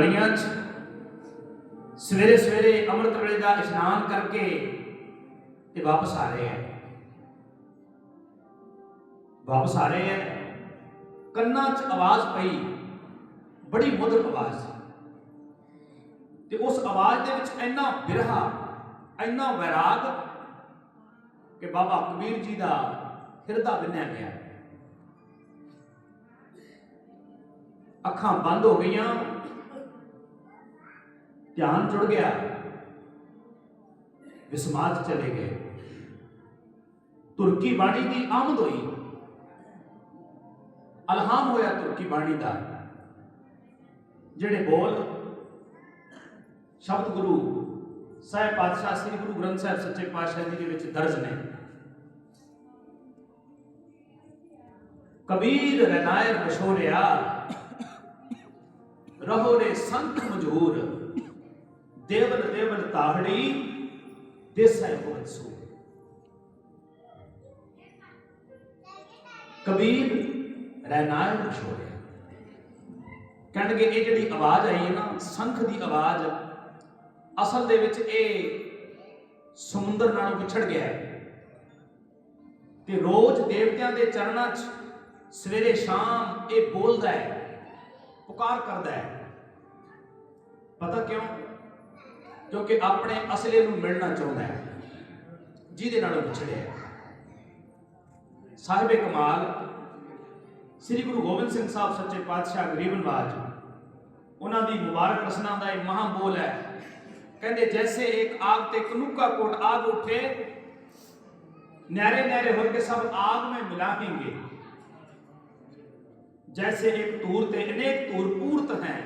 ਗਲੀਆਂ 'ਚ ਸਵੇਰੇ ਸਵੇਰੇ ਅੰਮ੍ਰਿਤ ਵੇਲੇ ਦਾ ਇਸ਼ਨਾਨ ਕਰਕੇ ਤੇ ਵਾਪਸ ਆ ਰਹੇ ਆ ਵਾਪਸ ਆ ਰਹੇ ਆ ਕੰਨਾਂ 'ਚ ਆਵਾਜ਼ ਪਈ, ਬੜੀ ਮਧੁਰ ਆਵਾਜ਼ ਤੇ ਉਸ ਆਵਾਜ਼ ਦੇ ਵਿੱਚ ਇੰਨਾ ਬਿਰਹਾ, ਇੰਨਾ ਵੈਰਾਗ ਕਿ ਬਾਬਾ ਕਬੀਰ ਜੀ ਦਾ ਹਿਰਦਾ ਬਿੰਨਿਆ ਗਿਆ। ਅੱਖਾਂ ਬੰਦ ਹੋ ਗਈਆਂ। ਧਿਆਨ ਜੁੜ ਗਿਆ। ਵਿਸਮਾਦ ਚਲੇ ਗਏ। ਤੁਰਕੀ ਬਾਣੀ ਦੀ ਆਮਦ ਹੋਈ। ਅਲਹਾਮ ਹੋਇਆ ਤੁਰਕੀ ਬਾਣੀ ਦਾ। ਜਿਹੜੇ ਬੋਲ ਸ਼ਬਦ ਗੁਰੂ, ਸਾਹਿਬ ਪਾਤਸ਼ਾਹ, ਸ੍ਰੀ ਗੁਰੂ ਗ੍ਰੰਥ ਸਾਹਿਬ ਸੱਚੇ ਪਾਤਸ਼ਾਹ ਜੀ ਦੇ ਵਿੱਚ ਦਰਜ ਨੇ। ਕਬੀਰ ਰਨਾਇਰ ਮਸ਼ਹੂਰਿਆ ਰਹੋ ਰੇ ਸੰਤ ਮਜੂਰ। ਦੇਵਲ ਦੇਵਲ ਤਾਹੜੀ ਦੇਸੈ ਹੋਵਤ ਸੂ ਕਬੀਰ ਰਨਾਇਰ ਮਸ਼ਹੂਰਿਆ ਕਹਿਣਗੇ ਇਹ ਜਿਹੜੀ ਆਵਾਜ਼ ਆਈ ਹੈ ਨਾ, ਸੰਖ ਦੀ ਆਵਾਜ਼, ਅਸਲ ਦੇ ਵਿੱਚ ਇਹ ਸਮੁੰਦਰ ਨਾਲੋਂ ਵਿਛੜ ਗਿਆ ਤੇ ਰੋਜ਼ ਦੇਵਤਿਆਂ ਦੇ ਚਰਨਾਂ 'ਚ ਸਵੇਰੇ ਸ਼ਾਮ ਇਹ ਬੋਲਦਾ ਹੈ, ਪੁਕਾਰ ਕਰਦਾ ਹੈ। ਪਤਾ ਕਿਉਂ? ਕਿਉਂਕਿ ਆਪਣੇ ਅਸਲੇ ਨੂੰ ਮਿਲਣਾ ਚਾਹੁੰਦਾ ਹੈ ਜਿਹਦੇ ਨਾਲੋਂ ਵਿਛੜਿਆ ਹੈ ਸਾਹਿਬੇ ਕਮਾਲ ਸ੍ਰੀ ਗੁਰੂ ਗੋਬਿੰਦ ਸਿੰਘ ਸਾਹਿਬ ਸੱਚੇ ਪਾਤਸ਼ਾਹ ਗਰੀਬ ਨਵਾਜ ਉਹਨਾਂ ਦੀ ਮੁਬਾਰਕ ਰਸਨਾ ਦਾ ਇਹ ਮਹਾ ਬੋਲ ਹੈ ਕਹਿੰਦੇ ਜੈਸੇ ਇੱਕ ਆਗ ਤੇ ਕਨੁਕਾ ਕੋਟ ਆਗ ਉਠੇ ਨਹਿਰੇ ਨਹਿਰੇ ਹੋ ਕੇ ਸਭ ਆਗ में मिलाएंगे जैसे एक तूर ते अनेक तूर पूर्त हैं